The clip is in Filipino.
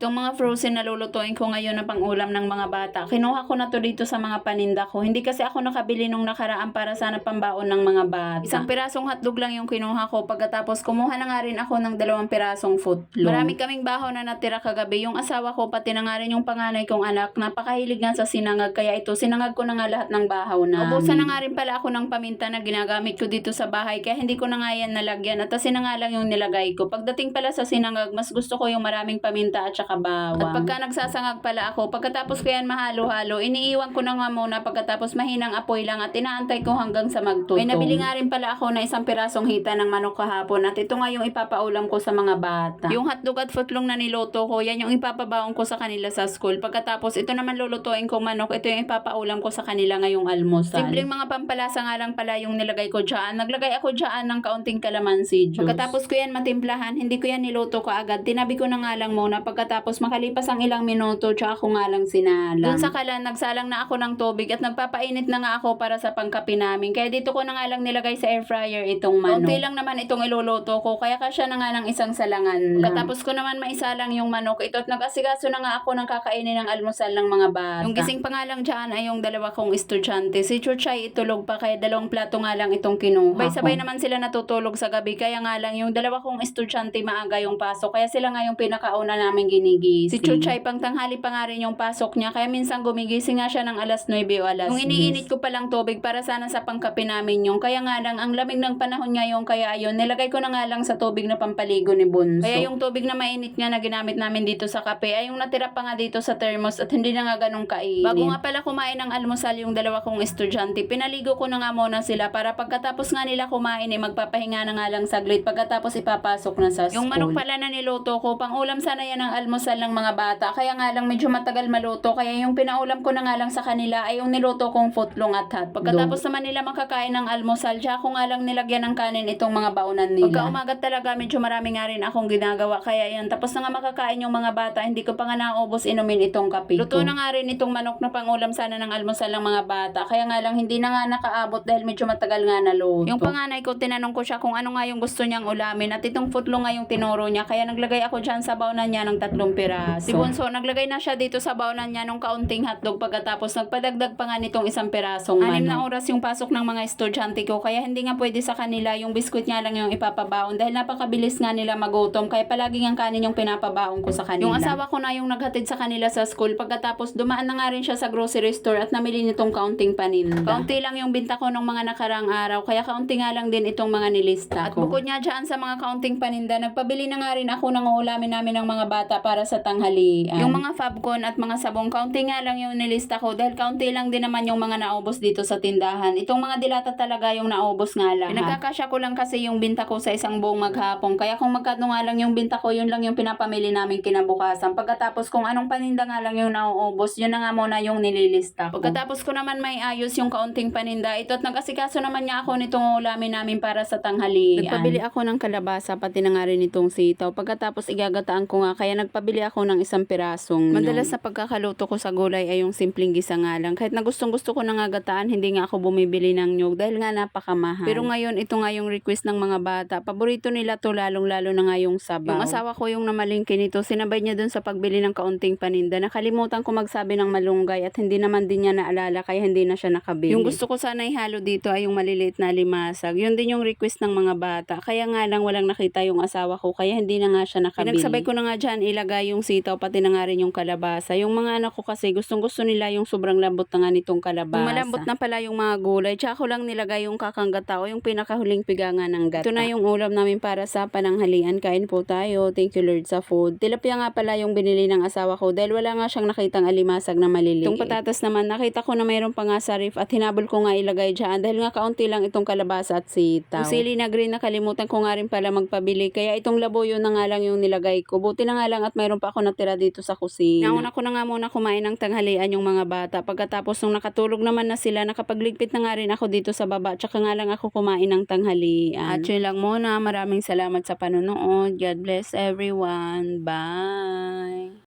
Itong mga frozen na lulutuin ko ngayon na pang-ulam ng mga bata, kinuha ko na to dito sa mga paninda ko. Hindi kasi ako nakabili nung nakaraan para sana pambaon ng mga bata. Isang pirasong hotdog lang yung kinuha ko. Pagkatapos kumuha na nga rin ako ng dalawang pirasong footlong. Marami kaming baho na natira kagabi. Yung asawa ko, pati na nga rin yung panganay kong anak, napakahilig nga sa sinangag. Kaya ito, sinangag ko na nga lahat ng bahaw na. Ubusan na nga rin pala ako ng paminta na ginagamit ko dito sa bahay. Kaya hindi ko na nga yan nalagyan. At nga lang yung nilagay ko. Pagdating pala sa sinangag, mas gusto ko yung maraming paminta at saka bawang. At pagka nagsasangag pala ako, pagkatapos ko yan mahalo-halo, iniiwan ko na nga muna pagkatapos mahinang apoy lang at inaantay ko hanggang sa magtuto. May nabili nga rin pala ako na isang pirasong hita ng manok kahapon at ito nga yung ipapaulam ko sa mga bata. Yung hotdog at footlong na niloto ko, yan yung ipapabaon ko sa kanila sa school. Pagkatapos ito naman lulutuin ko manok, ito yung ipapaulam ko sa kanila ngayong almusal. Simpleng mga pampalasa nga lang pala yung nilagay ko dyan. Naglagay ako dyan ng kaunting kalamansi juice. Pagkatapos ko yan matimplahan, hindi ko yan niluto ko agad. Tinabi ko na nga lang muna. Pagkatapos makalipas ang ilang minuto, tsaka ako nga lang sinalang. Doon sa kalan, nagsalang na ako ng tubig at nagpapainit na nga ako para sa pangkapi namin. Kaya dito ko na nga lang nilagay sa air fryer itong manok. Kunti lang naman itong iluluto ko, kaya kasya na nga ng isang salangan lang. Pagkatapos ko naman maisalang yung manok, ito at nag-asigaso na nga ako ng kakainin ng almusal ng mga bata. Yung gising pa nga lang dyan ay yung dalawa kong estudyante. Si Chuchay itulog pa, kaya dalawang plato nga lang itong kinuha. Sabay-sabay naman sila natutulog sa gabi, kaya nga lang yung dalawa kong estudyante maaga yung pasok, kaya sila nga yung pinakauna namin ginigising. Si Chuchay pang tanghali pa nga rin yung pasok niya, kaya minsan gumigising nga siya ng alas 9 o alas Yung iniinit ko palang tubig para sana sa pangkape namin yung, kaya nga lang ang lamig ng panahon ngayon, kaya ayun, nilagay ko na nga lang sa tubig na pampaligo ni Bunso. Kaya yung tubig na mainit nga na ginamit namin dito sa kape, ay yung natira pa nga dito sa thermos at hindi na nga ganun kainit. Bago nga pala kumain ng almusal yung dalawa kong estudyante, pinaligo ko na nga muna sila para pagkatapos nga nila kumain, eh, magpapahinga na nga lang saglit pagkatapos ipapasok na sa school. Yung manok pala na niluto ko, pang ulam sana yan ang almusal ng mga bata, kaya nga lang medyo matagal maluto, kaya yung pinaulam ko na nga lang sa kanila ay yung niluto kong footlong at hot. Pagkatapos naman nila makakain ng almusal, siya ako nga lang nilagyan ng kanin itong mga baunan nila. Pagka umagat talaga, medyo marami nga rin akong ginagawa, kaya yan, tapos na nga makakain yung mga bata, hindi ko pa nga naubos inumin itong kape Luto na nga rin itong manok na pangulam sana ng almusal ng mga bata, kaya nga lang hindi na nga nakaabot dahil medyo matagal nga naluto. Yung panganay ko, tinanong ko siya kung ano nga yung gusto niyang ulamin. At itong footlong nga yung tinuro niya, kaya naglagay ako dyan sa baunan niya ng tatlong piraso. Si Bunso, naglagay na siya dito sa baunan niya ng kaunting hotdog pagkatapos nagpadagdag pa nga nitong isang pirasong manok. Anim na oras yung pasok ng mga estudyante ko, kaya hindi nga pwede sa kanila yung biskwit nga lang yung ipapabaon dahil napakabilis nga nila magutom, kaya palagi ang kanin yung pinapabaon ko sa kanila. Yung asawa ko na yung naghatid sa kanila sa school, pagkatapos dumaan na nga rin siya sa grocery store at namili nitong kaunting paninda. Kaunti lang yung binta ko ng mga nakarang araw, kaya kaunti nga lang din itong mga nilista ko. At bukod nga dyan sa mga kaunting paninda, nagpabili na nga rin ako ng uulamin namin ng mga bata para sa tanghalian. Yung mga fabcon at mga sabong, kaunti nga lang yung nilista ko dahil kaunti lang din naman yung mga naubos dito sa tindahan. Itong mga dilata talaga yung naubos nga lahat. Pinagkakasya ko lang kasi yung binta ko sa isang buong maghapon. Kaya kung magkano nga lang yung binta ko, yun lang yung pinapamili namin kinabukasan. Pagkatapos kung anong paninda nga lang yung nauubos, yun na nga muna yung nililista ko. Pagkatapos ko naman may ayos yung kaunting paninda, ito at nag-asikaso naman niya ako nitong ulamin namin para sa tanghalian. Nagpabili ako ng kalabasa, pati na nga rin itong sitaw. Pagkatapos igagataan ko nga, kaya nagpabili ako ng isang pirasong Madalas sa pagkakaluto ko sa gulay ay yung simpleng gisa nga lang. Kahit na gustong gusto ko na nga gataan, hindi nga ako bumibili ng nyug dahil nga napakamahal. Pero ngayon, ito nga yung request ng mga bata. Paborito nila to lalong-lalo na nga yung sabaw. Yung asawa ko yung namalingki nito, sinabay niya dun sa pagbili ng kaunting paninda. Nakalimutan ko magsabi ng malunggay at hindi naman din niya naalala kaya hindi na siya nakabili. Yung gusto ko sana ihalo dito ay yung maliliit na limasag. Yun din yung request ng mga bata. Kaya nga lang walang nakita yung asawa ko kaya hindi na nga siya nakabili. Pinagsabay ko na nga dyan ilagay yung sitaw pati na nga rin yung kalabasa. Yung mga anak ko kasi gustong gusto nila yung sobrang lambot na nga nitong kalabasa. Kung malambot na pala yung mga gulay, tsaka ko lang nilagay yung kakanggatao, yung pinakahuling pigangan ng gata. Ito na yung ulam namin para sa pananghalian. Kain po tayo. Thank you Lord sa food. Tilapia nga pala yung binili ng asawa ko dahil wala nga siyang nakitang alimasag na maliliit. Itong patatas naman, nakita ko na mayroon pa nga sa at hinabol ko nga ilagay dyan dahil nga kaunti lang itong kalabasa at sitaw. Yung sili na green nakalimutan ko nga rin pala magpabili kaya itong laboyo na nga lang yung nilagay ko. Buti na nga lang at mayroon pa ako natira dito sa kusina. Nauna ko na nga muna kumain ng tanghalian yung mga bata. Pagkatapos nung nakatulog naman na sila, nakapagligpit na nga rin ako dito sa baba. Tsaka nga lang ako kumain ng tanghalian. At yun lang muna. Maraming salamat sa panonood. God bless everyone. Bye!